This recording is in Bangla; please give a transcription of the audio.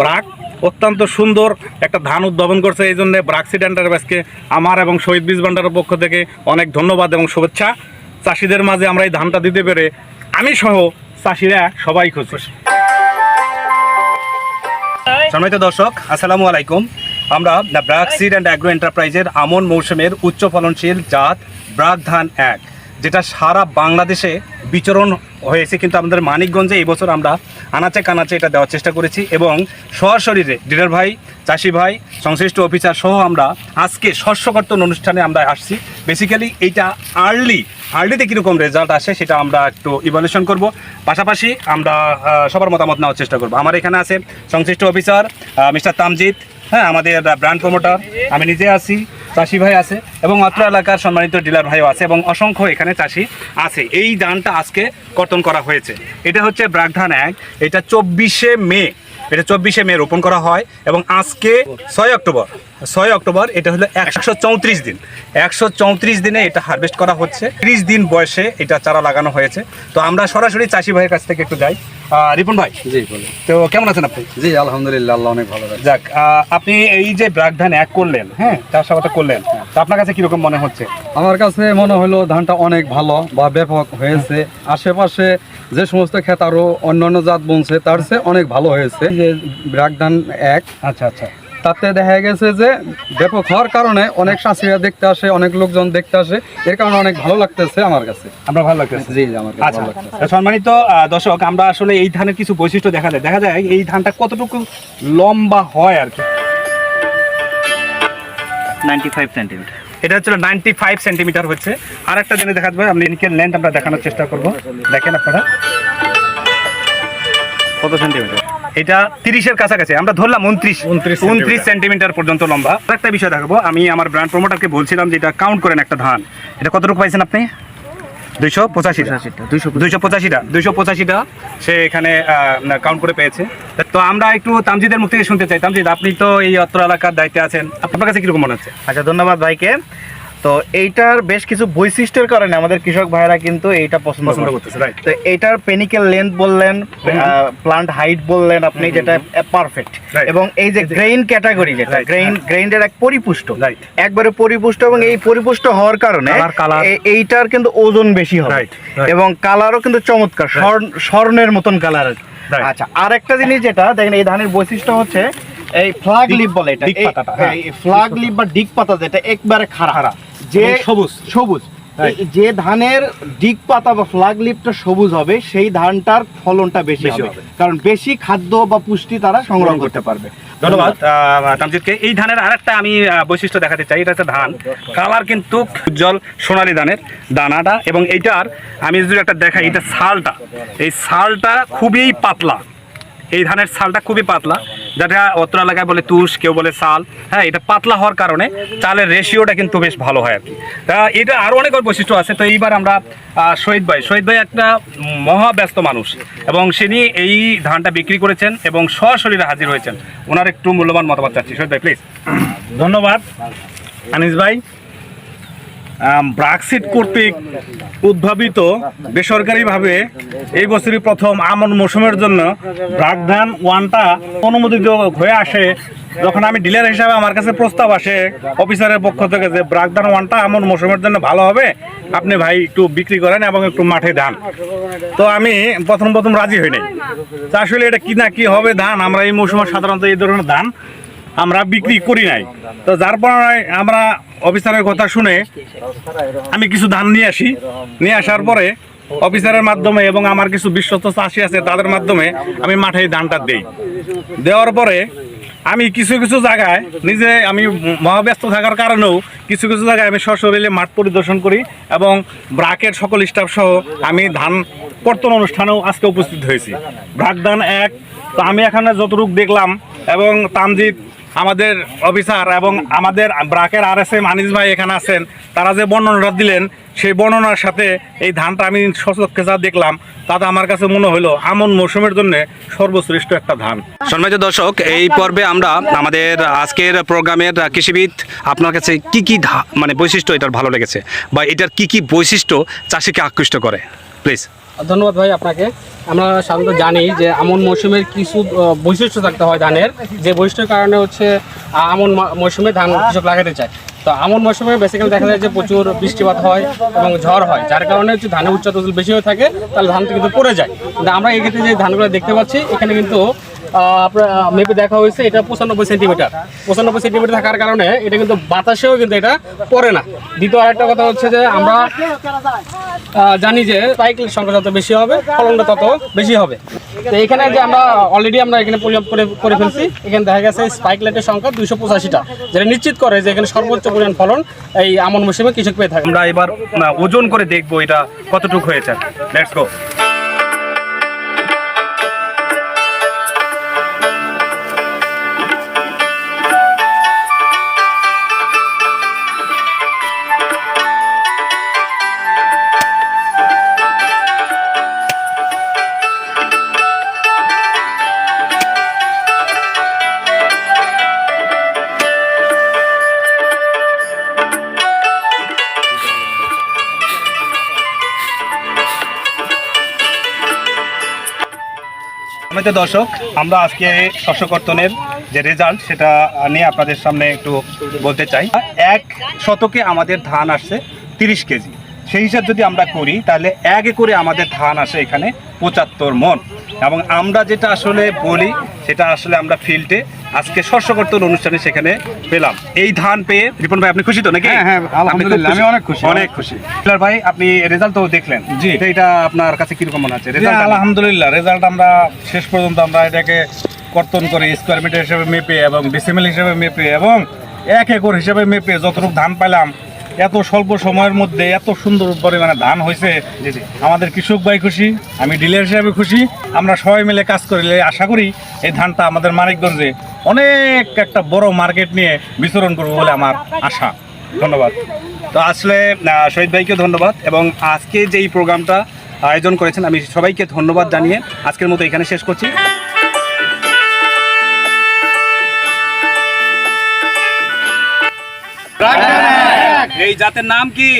ব্রাক অত্যন্ত সুন্দর একটা ধান উদ্ভাবন করছে। এই জন্য ব্রাক সিড এন্টারপ্রাইজকে আমার এবং শহীদ বীজ ভান্ডারের পক্ষ থেকে অনেক ধন্যবাদ এবং শুভেচ্ছা। চাষিদের মাঝে আমরা এই ধানটা দিতে পেরে আমি সহ চাষিরা সবাই খুশি। সম্মানিত দর্শক, আসসালামু আলাইকুম। আমরা ব্রাক সিড অ্যান্ড অ্যাগ্রো এন্টারপ্রাইজের আমন মৌসুমের উচ্চ ফলনশীল জাত ব্রাক ধান এক। যেটা সারা বাংলাদেশে বিচরণ হয়েছে, কিন্তু আমাদের মানিকগঞ্জে এই বছর আমরা আনাচে কানাচে এটা দেওয়ার চেষ্টা করেছি এবং সশরীরে ডিলার ভাই, চাষি ভাই, সংশ্লিষ্ট অফিসার সহ আমরা আজকে শস্য কর্তন অনুষ্ঠানে আমরা আসছি। বেসিক্যালি এইটা আর্লি আর্লিতে কীরকম রেজাল্ট আসে সেটা আমরা একটু ইভালুয়েশন করব। পাশাপাশি আমরা সবার মতামত নেওয়ার চেষ্টা করব। আমার এখানে আছে সংশ্লিষ্ট অফিসার মিস্টার তামজিৎ হ্যাঁ আমাদের ব্র্যান্ড প্রমোটার আমি নিজে আছি। চাষি ভাই আছে এবং অত্র এলাকার সম্মানিত ডিলার ভাইও আছে এবং অসংখ্য এখানে চাষি আছে। এই ধানটা আজকে কর্তন করা হয়েছে। এটা হচ্ছে ব্রাক ধান এক, এটা চব্বিশে মে এটা চব্বিশে মে রোপণ করা হয় এবং আজকে ছয় অক্টোবর। ছয় অক্টোবর এটা হলো একশো চৌত্রিশ দিন। একশো চৌত্রিশ দিনে এটা হারভেস্ট করা হচ্ছে। ত্রিশ দিন বয়সে এটা চারা লাগানো হয়েছে। তো আমরা সরাসরি চাষি ভাইয়ের কাছ থেকে একটু যাই। রিপন ভাই জি বলুন। তো কেমন আছেন আপনি? জি আলহামদুলিল্লাহ আল্লাহ অনেক ভালো যাক আপনি এই যে ব্রাক ধান এক করলেন হ্যাঁ চাষাবাদ করলেন আপনার কাছে কীরকম মনে হচ্ছে? আমার কাছে মনে হলো ধানটা অনেক ভালো বা ব্যাপক হয়েছে। আশেপাশে যে সমস্ত ক্ষেত আরও অন্যান্য জাত বনছে তার চেয়ে অনেক ভালো হয়েছে। যে ব্রাক ধান এক আচ্ছা আচ্ছা। তাতে দেখা গেছে যে ব্যাপক হওয়ার কারণে অনেক চাষিরা দেখতে আসে অনেক লোকজন দেখতে আসে। এর কারণে অনেক ভালো লাগতেছে আমার কাছে। আমরা ভালো লাগতেছে? জি আমার কাছে আচ্ছা। ভালো লাগতেছে। সম্মানিত আহ, দর্শক আমরা আসলে এই ধানের কিছু বৈশিষ্ট্য দেখা যায়। দেখা যায় এই ধানটা কতটুকু লম্বা হয় আর কি? নাইনটি ফাইভ সেন্টিমিটার এটা হচ্ছে নাইনটি ফাইভ সেন্টিমিটার হচ্ছে। আর একটা জিনিস দেখা যাবে আপনি নিকেল লেন্থ আমরা দেখানোর চেষ্টা করব। দেখেন আপনারা। কত সেন্টিমিটার এটা তিরিশের কাছাকাছি আমরা ধরলাম উনত্রিশ। 29 উনত্রিশ সেন্টিমিটার পর্যন্ত লম্বা। একটা বিষয় দেখাবো আমি আমার ব্র্যান্ড প্রমোটারকে বলছিলাম যে এটা কাউন্ট করেন একটা ধান। এটা কতটুকু পাইছেন আপনি? দুইশো পঁচাশিটা। পঁচাশিটা, 285 দুইশো পঁচাশিটা দুইশো পঁচাশিটা সে এখানে কাউন্ট করে পেয়েছে। তো আমরা একটু তামজিদের মুখ থেকে শুনতে চাই। তামজিদ আপনি তো এই অত্র এলাকার দায়িত্বে আছেন। আপনার কাছে কীরকম মনে হচ্ছে? আচ্ছা ধন্যবাদ ভাইকে। তো এইটার বেশ কিছু বৈশিষ্ট্যের কারণে আমাদের কৃষক ভাইরা কিন্তু এইটা পছন্দ করতেছে তো এইটার পেনিক্যাল লেন্থ বললেন প্লান্ট হাইট বললেন আপনি যেটা পারফেক্ট এবং এই যে গ্রেইন ক্যাটাগরি যেটা গ্রেইন গ্রেইনের এক পরিপুষ্ট। একবারে পরিপুষ্ট এবং এই পরিপুষ্ট হওয়ার কারণে. এইটার কিন্তু ওজন বেশি হবে। Right. এবং কালারও কিন্তু চমৎকার স্বর্ণ- স্বর্ণের মতন কালার আচ্ছা আর একটা জিনিস যেটা দেখেন এই ধানের বৈশিষ্ট্য হচ্ছে এই ফ্লাগ লিপ বলে এটা ডিগ হ্যাঁ। ফ্লাগ লিপ বা ডিগ পাতা যেটা একবারে খাড়া। খাড়া। যে সবুজ। সবুজ। যে ধানের ডিগ পাতা বা ফ্লাগ লিপটা সবুজ হবে সেই ধানটার ফলনটা বেশি হবে। কারণ বেশি খাদ্য বা পুষ্টি তারা সংগ্রহ করতে পারবে। ধন্যবাদ আহ, এই ধানের আরেকটা আমি বৈশিষ্ট্য দেখাতে চাই এটা হচ্ছে ধান। কালার কিন্তু উজ্জ্বল সোনালী ধানের দানাটা এবং এইটার আমি যদি একটা দেখাই এটা ছালটা এই ছালটা খুবই পাতলা। এই ধানের ছালটা খুবই পাতলা, যেটা অত্র এলাকায় বলে তুষ, কেউ বলে শাল হ্যাঁ এটা পাতলা হওয়ার কারণে চালের রেশিওটা কিন্তু বেশ ভালো হয় আর কি। তা এটা আরও অনেক বৈশিষ্ট্য আছে। তো এইবার আমরা শহীদ ভাই শহীদ ভাই একটা মহাব্যস্ত মানুষ এবং তিনি এই ধানটা বিক্রি করেছেন এবং সশরীরে হাজির হয়েছেন। ওনার একটু মূল্যবান মতামত চাচ্ছি। শহীদ ভাই প্লিজ ধন্যবাদ। আনিস ভাই। ব্রাকসিট কর্তৃক উদ্ভাবিত বেসরকারিভাবে এই বছরই প্রথম আমন মৌসুমের জন্য ব্রাক ধান ওয়ানটা অনুমোদিত হয়ে আসে। যখন আমি ডিলার হিসাবে আমার কাছে প্রস্তাব আসে অফিসারের পক্ষ থেকে যে ব্রাক ধান ওয়ানটা আমন মৌসুমের জন্য ভালো হবে, আপনি ভাই একটু বিক্রি করেন এবং একটু মাঠে ধান তো আমি প্রথম প্রথম রাজি হই নাই। তা আসলে এটা কি না কি হবে ধান, আমরা এই মৌসুমে সাধারণত এই ধরনের ধান আমরা বিক্রি করি নাই। তো যার পরে আমরা অফিসারের কথা শুনে আমি কিছু ধান নিয়ে আসি। নিয়ে আসার পরে অফিসারের মাধ্যমে এবং আমার কিছু বিশ্বস্ত চাষি আছে, তাদের মাধ্যমে আমি মাঠে ধানটা দেই। দেওয়ার পরে আমি কিছু কিছু জায়গায় নিজে আমি মহাব্যস্ত থাকার কারণেও কিছু কিছু জায়গায় আমি সশরীরে মাঠ পরিদর্শন করি এবং ব্রাকের সকল স্টাফ সহ আমি ধান কর্তন অনুষ্ঠানেও আজকে উপস্থিত হয়েছি। ব্রাক ধান এক, তো আমি এখানে যতটুকু দেখলাম এবং তামজিৎ আমাদের অফিসার এবং আমাদের ব্রাকের আর এস এম আনিস ভাই এখানে আছেন তারা যে বর্ণনাটা দিলেন সেই বর্ণনার সাথে এই ধানটা আমি সচক্ষে যা দেখলাম তাতে আমার কাছে মনে হলো আমন মৌসুমের জন্য সর্বশ্রেষ্ঠ একটা ধান। সম্মানিত দর্শক এই পর্বে আমরা আমাদের আজকের প্রোগ্রামের কৃষিবিদ আপনার কাছে কি কি ধা- মানে বৈশিষ্ট্য এটার ভালো লেগেছে বা এটার কি কি বৈশিষ্ট্য চাষিকে আকৃষ্ট করে? প্লিজ ধন্যবাদ ভাই আপনাকে। আমরা সাধারণত জানি যে আমন মৌসুমের কিছু বৈশিষ্ট্য থাকতে হয় ধানের। যে বৈশিষ্ট্যের কারণে হচ্ছে আমন মৌসুমে ধান কৃষক লাগাতে চায়। তো আমন মৌসুমে বেসিক্যালি দেখা যায় যে প্রচুর বৃষ্টিপাত হয় এবং ঝড় হয়, যার কারণে হচ্ছে ধানের উচ্চতা বেশি হয়ে থাকে, তাহলে ধানটা কিন্তু পড়ে যায়। কিন্তু আমরা এক্ষেত্রে যে ধানগুলো দেখতে পাচ্ছি, এখানে কিন্তু আপনার মেপে দেখা হয়েছে, এটা পঁচানব্বই সেন্টিমিটার পঁচানব্বই সেন্টিমিটার থাকার কারণে এটা কিন্তু বাতাসেও কিন্তু এটা পড়ে না। দ্বিতীয় আরেকটা কথা হচ্ছে যে আমরা জানি যে সাইকেলের সংখ্যা যত বেশি হবে, ফলনটা তত বেশি হবে। তো এখানে যে আমরা অলরেডি আমরা এখানে পরিমাপ করে করে ফেলছি, এখানে দেখা গেছে স্পাইক লাইটের সংখ্যা দুইশো পঁচাশিটা। যেটা নিশ্চিত করে যে এখানে সর্বোচ্চ পরিমাণ ফলন এই আমন মৌসুমে কৃষক পেয়ে থাকে। আমরা এবার ওজন করে দেখব এটা কতটুকু হয়েছে। লেটস গো আমাদের দর্শক, আমরা আজকে শস্য কর্তনের যে রেজাল্ট সেটা নিয়ে আপনাদের সামনে একটু বলতে চাই। এক শতকে আমাদের ধান আসছে তিরিশ কেজি। সেই হিসাব যদি আমরা করি, তাহলে এক একরে আমাদের ধান আসে এখানে পঁচাত্তর মন। এবং আমরা যেটা আসলে বলি, সেটা আসলে আমরা ফিল্ডে আজকে শস্য কর্তন অনুষ্ঠানে সেখানে পেলাম। এই ধান পেয়ে রিপন ভাই আপনি খুশি তো নাকি? হ্যাঁ, হ্যাঁ, আলহামদুলিল্লাহ, আমি অনেক খুশি। অনেক খুশি। ভাই আপনি রেজাল্ট তো দেখলেন। জি। এটা এটা আপনার কাছে কীরকম মনে হচ্ছে? রেজাল্ট আলহামদুলিল্লাহ রেজাল্ট আমরা শেষ পর্যন্ত আমরা এটাকে কর্তন করে স্কোয়ার মিটার হিসেবে মেপে এবং ডিসিমেল হিসেবে মেপে এবং এক একর হিসেবে মেপে যতটুকু ধান পাইলাম এত স্বল্প সময়ের মধ্যে এত সুন্দর পরিমাণে ধান হয়েছে। আমাদের কৃষক ভাই খুশি আমি ডিলার হিসাবে খুশি। আমরা সবাই মিলে কাজ করলে আশা করি এই ধানটা আমাদের মানিকগঞ্জে অনেক একটা বড় মার্কেট নিয়ে বিচরণ করব বলে আমার আশা। ধন্যবাদ। তো আসলে শহীদ ভাইকে ধন্যবাদ এবং আজকে যে এই প্রোগ্রামটা আয়োজন করেছেন আমি সবাইকে ধন্যবাদ জানিয়ে আজকের মতো এখানে শেষ করছি। এই জাতের নাম কি?